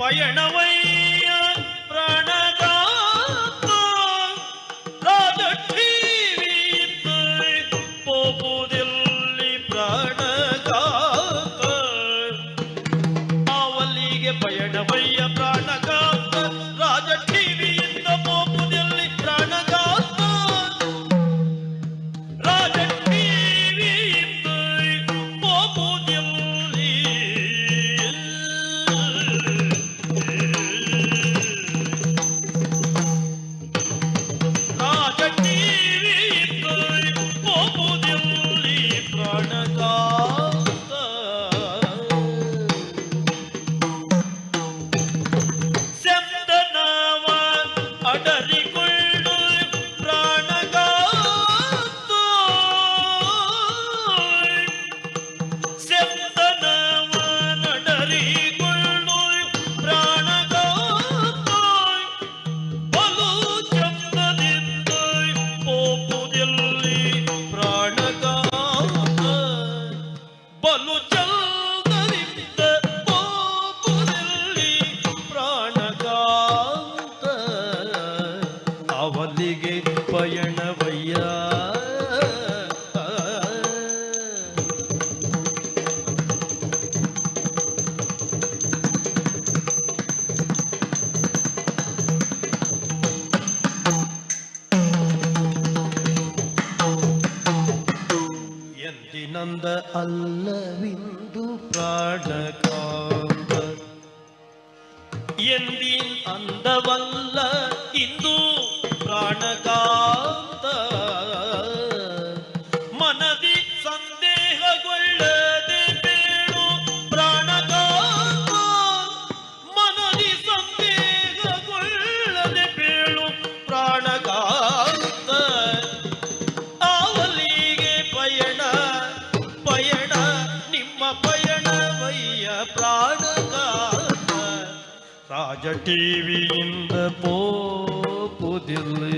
பயணவை ಎಂದಿನಂದ ಅಲ್ಲವಿಂದು ಪ್ರಾಣಕಾಂತ ಎಂದಿನ್ ಅಂದವಲ್ಲ ராஜ TV இந்த போதில்லை